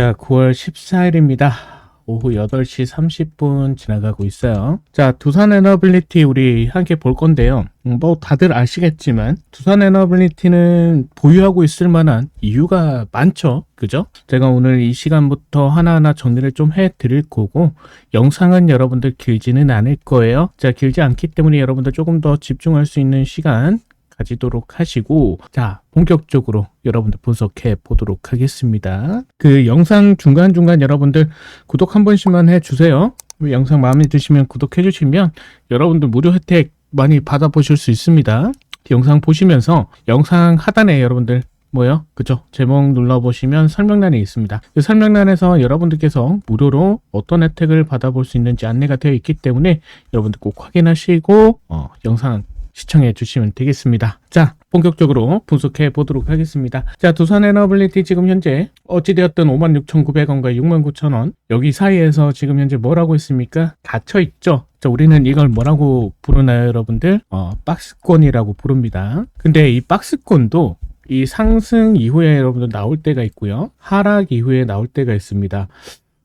자, 9월 14일입니다. 오후 8시 30분 지나가고 있어요. 자, 두산 에너빌리티 우리 함께 볼 건데요. 음, 뭐 다들 아시겠지만 두산 에너빌리티는 보유하고 있을 만한 이유가 많죠. 그죠? 제가 오늘 이 시간부터 하나하나 정리를 좀 해 드릴 거고 영상은 여러분들 길지는 않을 거예요. 자, 길지 않기 때문에 여러분들 조금 더 집중할 수 있는 시간 가지도록 하시고 자 본격적으로 여러분들 분석해 보도록 하겠습니다. 그 영상 중간중간 여러분들 구독 한 번씩만 해주세요. 영상 마음에 드시면 구독해 주시면 여러분들 무료 혜택 많이 받아보실 수 있습니다. 영상 보시면서 영상 하단에 여러분들 뭐요? 그죠? 제목 눌러보시면 설명란이 있습니다. 그 설명란에서 여러분들께서 무료로 어떤 혜택을 받아볼 수 있는지 안내가 되어 있기 때문에 여러분들 꼭 확인하시고 어, 영상 시청해 주시면 되겠습니다. 자, 본격적으로 분석해 보도록 하겠습니다. 자, 두산 에너빌리티 지금 현재 어찌되었든 56,900원과 69,000원 여기 사이에서 지금 현재 뭐라고 있습니까? 갇혀 있죠. 자, 우리는 이걸 뭐라고 부르나요, 여러분들? 어, 박스권이라고 부릅니다. 근데 이 박스권도 이 상승 이후에 여러분들 나올 때가 있고요. 하락 이후에 나올 때가 있습니다.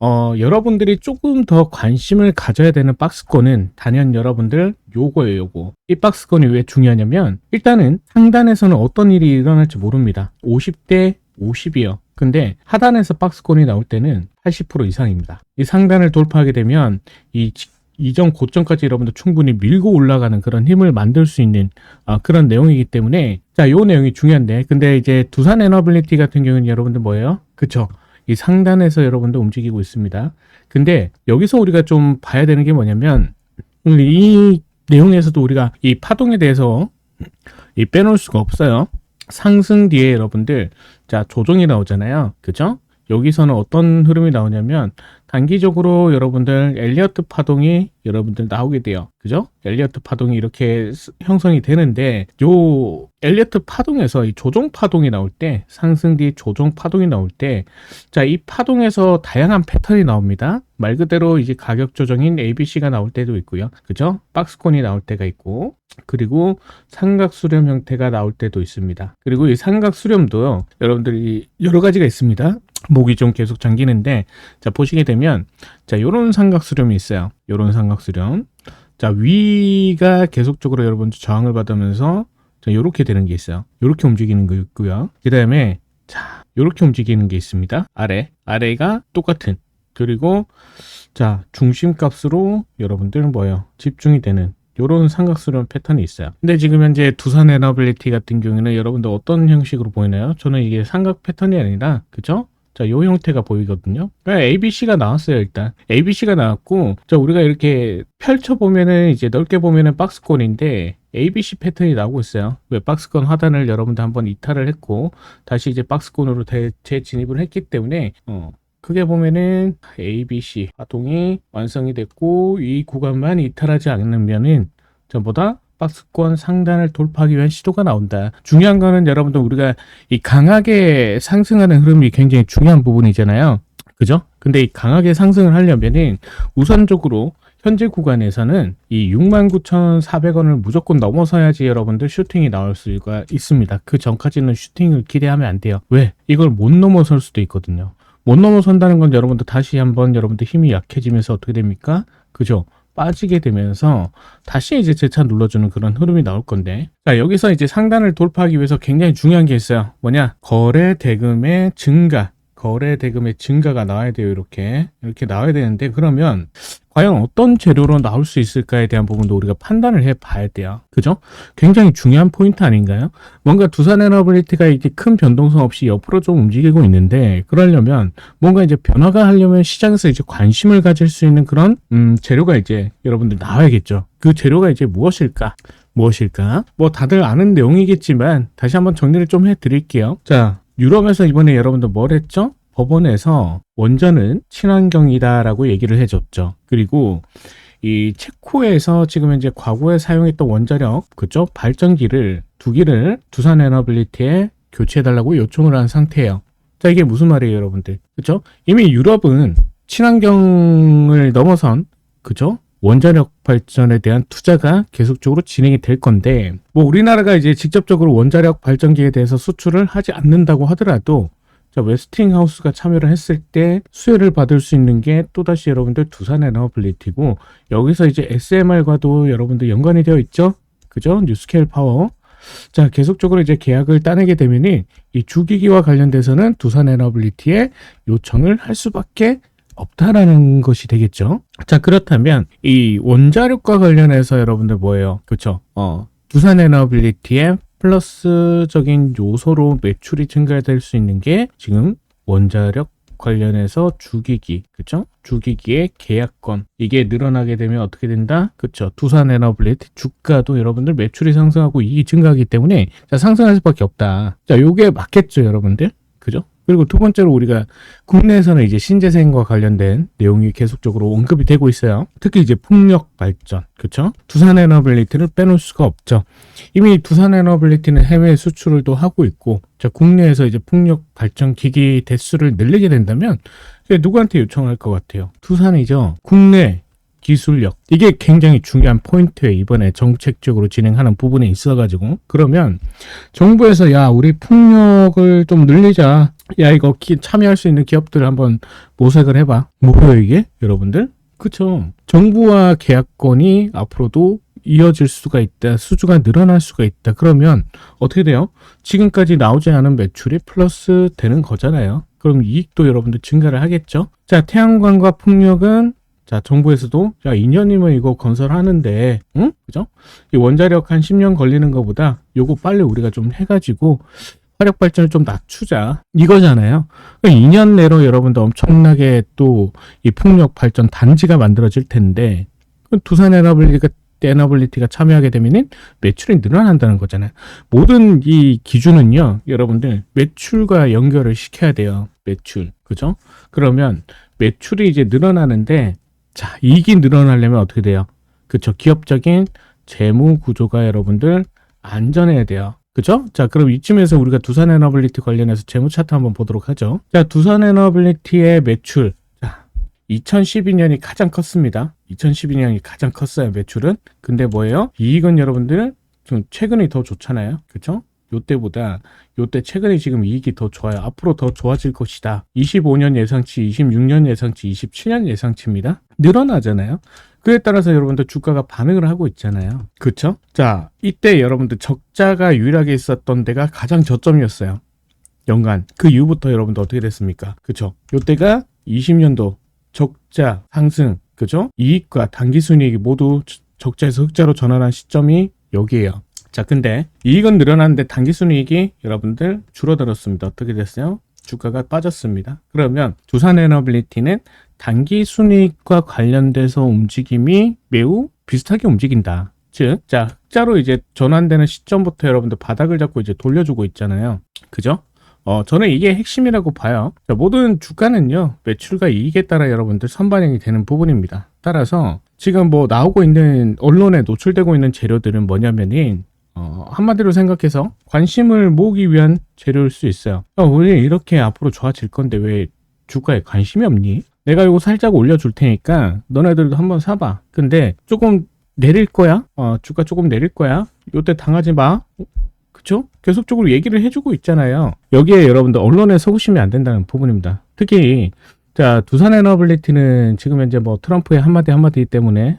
어, 여러분들이 조금 더 관심을 가져야 되는 박스권은 단연 여러분들 요거예요, 요거. 이 박스권이 왜 중요하냐면 일단은 상단에서는 어떤 일이 일어날지 모릅니다. 50대 50이요. 근데 하단에서 박스권이 나올 때는 80% 이상입니다. 이 상단을 돌파하게 되면 이 이전 고점까지 여러분들 충분히 밀고 올라가는 그런 힘을 만들 수 있는 어, 그런 내용이기 때문에 자, 요 내용이 중요한데 근데 이제 두산 에너빌리티 같은 경우는 여러분들 뭐예요? 그쵸? 이 상단에서 여러분들 움직이고 있습니다. 근데 여기서 우리가 좀 봐야 되는 게 뭐냐면 이 내용에서도 우리가 이 파동에 대해서 이 빼놓을 수가 없어요. 상승 뒤에 여러분들 자 조정이 나오잖아요. 그죠? 여기서는 어떤 흐름이 나오냐면 단기적으로 여러분들 엘리어트 파동이 여러분들 나오게 돼요. 그죠? 엘리어트 파동이 이렇게 형성이 되는데 요 엘리어트 파동에서 이 조정 파동이 나올 때 상승 뒤 조정 파동이 나올 때 자, 이 파동에서 다양한 패턴이 나옵니다. 말 그대로 이제 가격 조정인 ABC가 나올 때도 있고요. 그죠? 박스콘이 나올 때가 있고 그리고 삼각 수렴 형태가 나올 때도 있습니다. 그리고 이 삼각 수렴도요. 여러분들이 여러 가지가 있습니다. 목이 좀 계속 잠기는데 자 보시게 되면 자 요런 삼각 수렴이 있어요. 요런 삼각 수렴. 자 위가 계속적으로 여러분 저항을 받으면서 자 요렇게 되는 게 있어요. 요렇게 움직이는 거 있고요. 그 다음에 자 요렇게 움직이는 게 있습니다. 아래. 아래가 똑같은. 그리고 자 중심값으로 여러분들은 뭐예요? 집중이 되는 요런 삼각수렴 패턴이 있어요. 근데 지금 현재 두산 에너빌리티 같은 경우에는 여러분들 어떤 형식으로 보이나요? 저는 이게 삼각 패턴이 아니라 그죠? 자, 요 형태가 보이거든요. 그러니까 ABC가 나왔어요, 일단. ABC가 나왔고, 자, 우리가 이렇게 펼쳐보면은, 이제 넓게 보면은 박스권인데, ABC 패턴이 나오고 있어요. 왜 박스권 하단을 여러분들 한번 이탈을 했고, 다시 이제 박스권으로 대, 재진입을 했기 때문에, 어, 크게 보면은 ABC 파동이 완성이 됐고, 이 구간만 이탈하지 않으면은, 전보다 박스권 상단을 돌파하기 위한 시도가 나온다. 중요한 거는 여러분들 우리가 이 강하게 상승하는 흐름이 굉장히 중요한 부분이잖아요. 그죠? 근데 이 강하게 상승을 하려면은 우선적으로 현재 구간에서는 이 69,400원을 무조건 넘어서야지 여러분들 슈팅이 나올 수가 있습니다. 그 전까지는 슈팅을 기대하면 안 돼요. 왜? 이걸 못 넘어설 수도 있거든요. 못 넘어선다는 건 여러분들 다시 한번 여러분들 힘이 약해지면서 어떻게 됩니까? 그죠? 빠지게 되면서 다시 이제 재차 눌러주는 그런 흐름이 나올 건데. 자 여기서 이제 상단을 돌파하기 위해서 굉장히 중요한 게 있어요. 뭐냐? 거래 대금의 증가 거래 대금의 증가가 나와야 돼요 이렇게 이렇게 나와야 되는데 그러면 과연 어떤 재료로 나올 수 있을까에 대한 부분도 우리가 판단을 해 봐야 돼요. 그죠? 굉장히 중요한 포인트 아닌가요? 뭔가 두산 에너빌리티가 이렇게 큰 변동성 없이 옆으로 좀 움직이고 있는데, 그러려면 뭔가 이제 변화가 하려면 시장에서 이제 관심을 가질 수 있는 그런, 음, 재료가 이제 여러분들 나와야겠죠. 그 재료가 이제 무엇일까? 무엇일까? 뭐 다들 아는 내용이겠지만, 다시 한번 정리를 좀 해 드릴게요. 자, 유럽에서 이번에 여러분들 뭘 했죠? 법원에서 원전은 친환경이다라고 얘기를 해줬죠. 그리고 이 체코에서 지금 현재 과거에 사용했던 원자력 그죠 발전기를 두 기를 두산 에너빌리티에 교체해달라고 요청을 한 상태예요. 자 이게 무슨 말이에요, 여러분들? 그죠? 이미 유럽은 친환경을 넘어선 그죠? 원자력 발전에 대한 투자가 계속적으로 진행이 될 건데, 뭐 우리나라가 이제 직접적으로 원자력 발전기에 대해서 수출을 하지 않는다고 하더라도 자, 웨스팅하우스가 참여를 했을 때 수혜를 받을 수 있는 게 또다시 여러분들 두산 에너빌리티고 여기서 이제 SMR과도 여러분들 연관이 되어 있죠. 그죠? 뉴스케일 파워. 자, 계속적으로 이제 계약을 따내게 되면이 이 주기기와 관련돼서는 두산 에너빌리티에 요청을 할 수밖에 없다라는 것이 되겠죠. 자, 그렇다면 이 원자력과 관련해서 여러분들 뭐예요? 그렇죠? 어, 두산 에너빌리티의 플러스적인 요소로 매출이 증가될 수 있는 게 지금 원자력 관련해서 주기기, 그쵸? 주기기의 계약권. 이게 늘어나게 되면 어떻게 된다? 그쵸? 두산 에너빌리티 주가도 여러분들 매출이 상승하고 이익이 증가하기 때문에 자, 상승할 수밖에 없다. 자, 요게 맞겠죠, 여러분들? 그죠? 그리고 두 번째로 우리가 국내에서는 이제 신재생과 관련된 내용이 계속적으로 언급이 되고 있어요. 특히 이제 풍력 발전, 그렇죠? 두산 에너빌리티를 빼놓을 수가 없죠. 이미 두산 에너빌리티는 해외 수출을 또 하고 있고, 자 국내에서 이제 풍력 발전 기기 대수를 늘리게 된다면 누구한테 요청할 것 같아요? 두산이죠. 국내 기술력. 이게 굉장히 중요한 포인트에 이번에 정책적으로 진행하는 부분에 있어 가지고. 그러면 정부에서 야 우리 풍력을 좀 늘리자. 야 이거 기, 참여할 수 있는 기업들 한번 모색을 해봐. 뭐예요 이게? 여러분들? 그쵸? 정부와 계약권이 앞으로도 이어질 수가 있다. 수주가 늘어날 수가 있다. 그러면 어떻게 돼요? 지금까지 나오지 않은 매출이 플러스 되는 거잖아요. 그럼 이익도 여러분들 증가를 하겠죠? 자 태양광과 풍력은 자, 정부에서도, 야, 2년이면 이거 건설하는데, 응? 그죠? 이 원자력 한 10년 걸리는 것보다 요거 빨리 우리가 좀 해가지고 화력 발전을 좀 낮추자. 이거잖아요. 2년 내로 여러분들 엄청나게 또 이 풍력 발전 단지가 만들어질 텐데, 그 두산 에너블리티가 에너블리티가 참여하게 되면은 매출이 늘어난다는 거잖아요. 모든 이 기준은요, 여러분들 매출과 연결을 시켜야 돼요. 매출. 그죠? 그러면 매출이 이제 늘어나는데 자, 이익이 늘어나려면 어떻게 돼요? 그쵸. 기업적인 재무 구조가 여러분들 안전해야 돼요. 그죠? 자, 그럼 이쯤에서 우리가 두산 에너빌리티 관련해서 재무 차트 한번 보도록 하죠. 자, 두산 에너빌리티의 매출. 자, 2012년이 가장 컸습니다. 2012년이 가장 컸어요, 매출은. 근데 뭐예요? 이익은 여러분들 좀 최근이 더 좋잖아요. 그쵸? 요때보다 요때 최근에 지금 이익이 더 좋아요. 앞으로 더 좋아질 것이다. 25년 예상치, 26년 예상치, 27년 예상치입니다. 늘어나잖아요. 그에 따라서 여러분들 주가가 반응을 하고 있잖아요. 그쵸? 자, 이때 여러분들 적자가 유일하게 있었던 데가 가장 저점이었어요. 연간. 그 이후부터 여러분들 어떻게 됐습니까? 그쵸? 요때가 20년도 적자 상승, 그죠? 이익과 당기순이익이 모두 적자에서 흑자로 전환한 시점이 여기에요. 자, 근데 이익은 늘어났는데 당기순이익이 여러분들 줄어들었습니다. 어떻게 됐어요? 주가가 빠졌습니다. 그러면 두산에너빌리티는 당기순이익과 관련돼서 움직임이 매우 비슷하게 움직인다. 즉, 자, 흑자로 이제 전환되는 시점부터 여러분들 바닥을 잡고 이제 돌려주고 있잖아요. 그죠? 어, 저는 이게 핵심이라고 봐요. 자, 모든 주가는요, 매출과 이익에 따라 여러분들 선반영이 되는 부분입니다. 따라서 지금 뭐 나오고 있는 언론에 노출되고 있는 재료들은 뭐냐면은 어, 한마디로 생각해서 관심을 모으기 위한 재료일 수 있어요. 야, 우리 이렇게 앞으로 좋아질 건데 왜 주가에 관심이 없니? 내가 이거 살짝 올려줄 테니까 너네들도 한번 사봐. 근데 조금 내릴 거야? 어, 주가 조금 내릴 거야? 요때 당하지 마. 어, 그쵸? 계속적으로 얘기를 해주고 있잖아요. 여기에 여러분들 언론에 속으시면 안 된다는 부분입니다. 특히 자 두산 에너빌리티는 지금 현재 뭐 트럼프의 한마디 한마디 때문에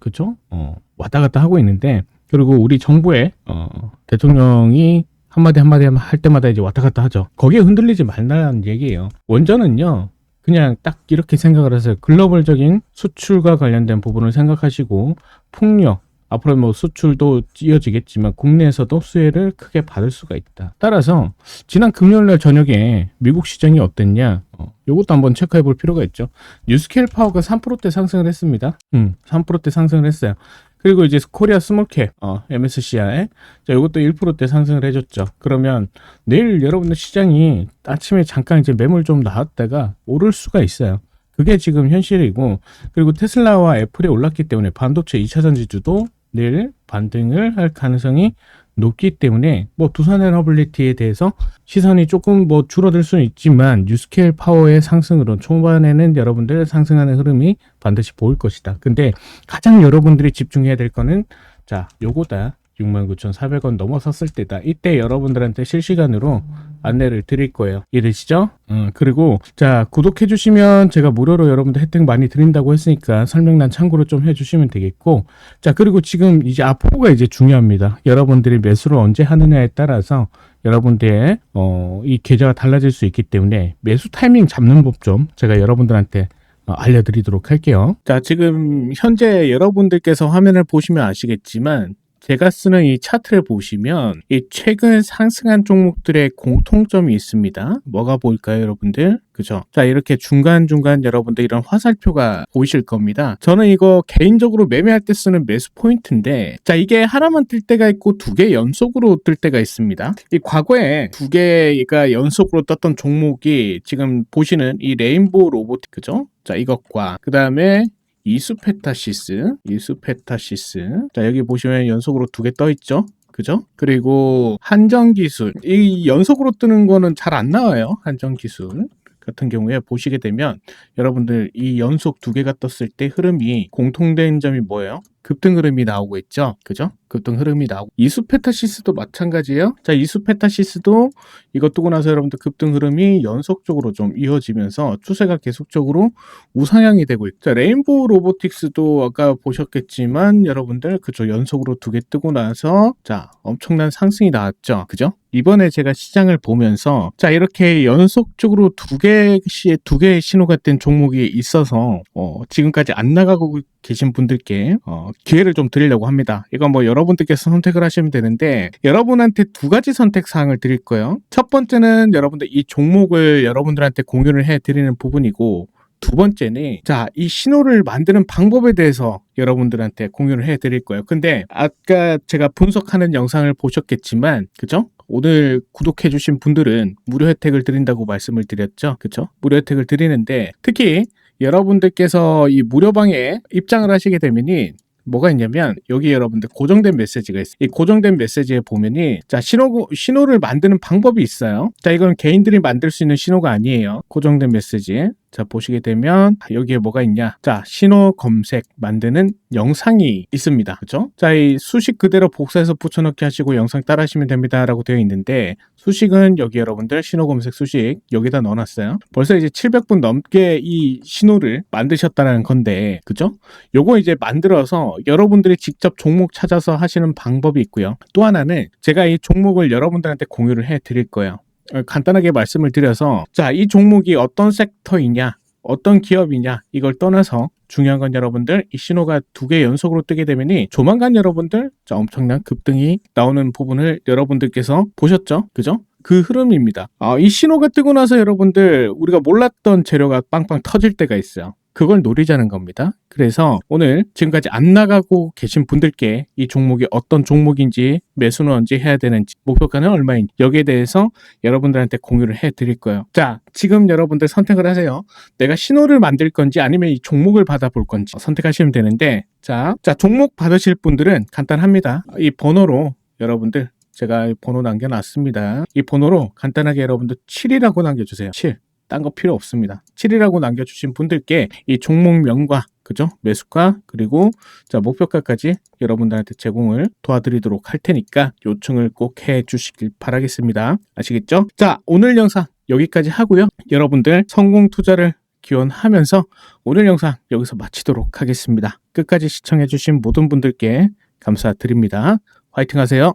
그죠? 어, 왔다 갔다 하고 있는데 그리고 우리 정부의 어, 대통령이 한마디 한마디 할 때마다 이제 왔다 갔다 하죠. 거기에 흔들리지 말라는 얘기예요. 원전은요. 그냥 딱 이렇게 생각을 해서 글로벌적인 수출과 관련된 부분을 생각하시고 풍력 앞으로 뭐 수출도 이어지겠지만 국내에서도 수혜를 크게 받을 수가 있다. 따라서 지난 금요일날 저녁에 미국 시장이 어땠냐? 어, 이것도 한번 체크해 볼 필요가 있죠. 뉴스케일 파워가 3%대 상승을 했습니다. 음, 3%대 상승을 했어요. 그리고 이제 코리아 스몰캡 어, MSCI 자 이것도 1%대 상승을 해줬죠. 그러면 내일 여러분들 시장이 아침에 잠깐 이제 매물 좀 나왔다가 오를 수가 있어요. 그게 지금 현실이고 그리고 테슬라와 애플이 올랐기 때문에 반도체 2차 전지주도 내일 반등을 할 가능성이 높기 때문에 뭐 두산 에너빌리티에 대해서 시선이 조금 뭐 줄어들 수는 있지만 뉴스케일 파워의 상승으로 초반에는 여러분들 상승하는 흐름이 반드시 보일 것이다. 근데 가장 여러분들이 집중해야 될 거는 자 요거다. 69,400원 넘어섰을 때다. 이때 여러분들한테 실시간으로 안내를 드릴 거예요. 이해되시죠? 어, 그리고 자 구독해 주시면 제가 무료로 여러분들 혜택 많이 드린다고 했으니까 설명란 참고로 좀 해주시면 되겠고 자 그리고 지금 이제 앞으로가 이제 중요합니다. 여러분들이 매수를 언제 하느냐에 따라서 여러분들의 어, 이 계좌가 달라질 수 있기 때문에 매수 타이밍 잡는 법 좀 제가 여러분들한테 어, 알려드리도록 할게요. 자, 지금 현재 여러분들께서 화면을 보시면 아시겠지만 제가 쓰는 이 차트를 보시면 이 최근 상승한 종목들의 공통점이 있습니다. 뭐가 보일까요, 여러분들? 그죠? 자, 이렇게 중간중간 여러분들 이런 화살표가 보이실 겁니다. 저는 이거 개인적으로 매매할 때 쓰는 매수 포인트인데, 자, 이게 하나만 뜰 때가 있고 두 개 연속으로 뜰 때가 있습니다. 이 과거에 두 개가 연속으로 떴던 종목이 지금 보시는 이 레인보우 로보틱, 그죠? 자, 이것과 그 다음에 이수페타시스, 이수페타시스. 자, 여기 보시면 연속으로 두 개 떠 있죠? 그죠? 그리고 한정기술. 이 연속으로 뜨는 거는 잘 안 나와요. 한정기술. 같은 경우에 보시게 되면 여러분들 이 연속 두 개가 떴을 때 흐름이 공통된 점이 뭐예요? 급등 흐름이 나오고 있죠. 그죠? 급등 흐름이 나오고 이수페타시스도 마찬가지예요. 자, 이수페타시스도 이거 뜨고 나서 여러분들 급등 흐름이 연속적으로 좀 이어지면서 추세가 계속적으로 우상향이 되고 있죠. 자, 레인보우 로보틱스도 아까 보셨겠지만 여러분들 그죠? 연속으로 두 개 뜨고 나서 자, 엄청난 상승이 나왔죠. 그죠? 이번에 제가 시장을 보면서 자 이렇게 연속적으로 두 개씩 두 개의 신호가 뜬 종목이 있어서 어, 지금까지 안 나가고 계신 분들께 어, 기회를 좀 드리려고 합니다. 이건 뭐 여러분들께서 선택을 하시면 되는데 여러분한테 두 가지 선택 사항을 드릴 거예요. 첫 번째는 여러분들 이 종목을 여러분들한테 공유를 해 드리는 부분이고 두 번째는 자 이 신호를 만드는 방법에 대해서 여러분들한테 공유를 해 드릴 거예요. 근데 아까 제가 분석하는 영상을 보셨겠지만 그죠? 오늘 구독해 주신 분들은 무료 혜택을 드린다고 말씀을 드렸죠. 그쵸? 무료 혜택을 드리는데 특히 여러분들께서 이 무료방에 입장을 하시게 되면이 뭐가 있냐면 여기 여러분들 고정된 메시지가 있어요. 이 고정된 메시지에 보면이 자 신호 신호를 만드는 방법이 있어요. 자 이건 개인들이 만들 수 있는 신호가 아니에요. 고정된 메시지. 자 보시게 되면 여기에 뭐가 있냐 자 신호 검색 만드는 영상이 있습니다 그죠 자이 수식 그대로 복사해서 붙여넣기 하시고 영상 따라 하시면 됩니다 라고 되어 있는데 수식은 여기 여러분들 신호 검색 수식 여기다 넣어놨어요. 벌써 이제 700분 넘게 이 신호를 만드셨다는 건데 그죠? 요거 이제 만들어서 여러분들이 직접 종목 찾아서 하시는 방법이 있고요. 또 하나는 제가 이 종목을 여러분들한테 공유를 해 드릴 거예요. 어, 간단하게 말씀을 드려서 자, 이 종목이 어떤 섹터이냐, 어떤 기업이냐 이걸 떠나서 중요한 건 여러분들 이 신호가 두 개 연속으로 뜨게 되면이 조만간 여러분들 자, 엄청난 급등이 나오는 부분을 여러분들께서 보셨죠? 그죠? 그 흐름입니다. 아, 이 신호가 뜨고 나서 여러분들 우리가 몰랐던 재료가 빵빵 터질 때가 있어요. 그걸 노리자는 겁니다. 그래서 오늘 지금까지 안 나가고 계신 분들께 이 종목이 어떤 종목인지 매수는 언제 해야 되는지 목표가는 얼마인지 여기에 대해서 여러분들한테 공유를 해 드릴 거예요. 자, 지금 여러분들 선택을 하세요. 내가 신호를 만들 건지 아니면 이 종목을 받아볼 건지 선택하시면 되는데 자, 자 종목 받으실 분들은 간단합니다. 이 번호로 여러분들 제가 번호 남겨놨습니다. 이 번호로 간단하게 여러분들 7이라고 남겨주세요. 7. 딴 거 필요 없습니다. 7이라고 남겨주신 분들께 이 종목명과 그죠? 매수가 그리고 자 목표가까지 여러분들한테 제공을 도와드리도록 할 테니까 요청을 꼭 해주시길 바라겠습니다. 아시겠죠? 자 오늘 영상 여기까지 하고요. 여러분들 성공 투자를 기원하면서 오늘 영상 여기서 마치도록 하겠습니다. 끝까지 시청해주신 모든 분들께 감사드립니다. 화이팅 하세요.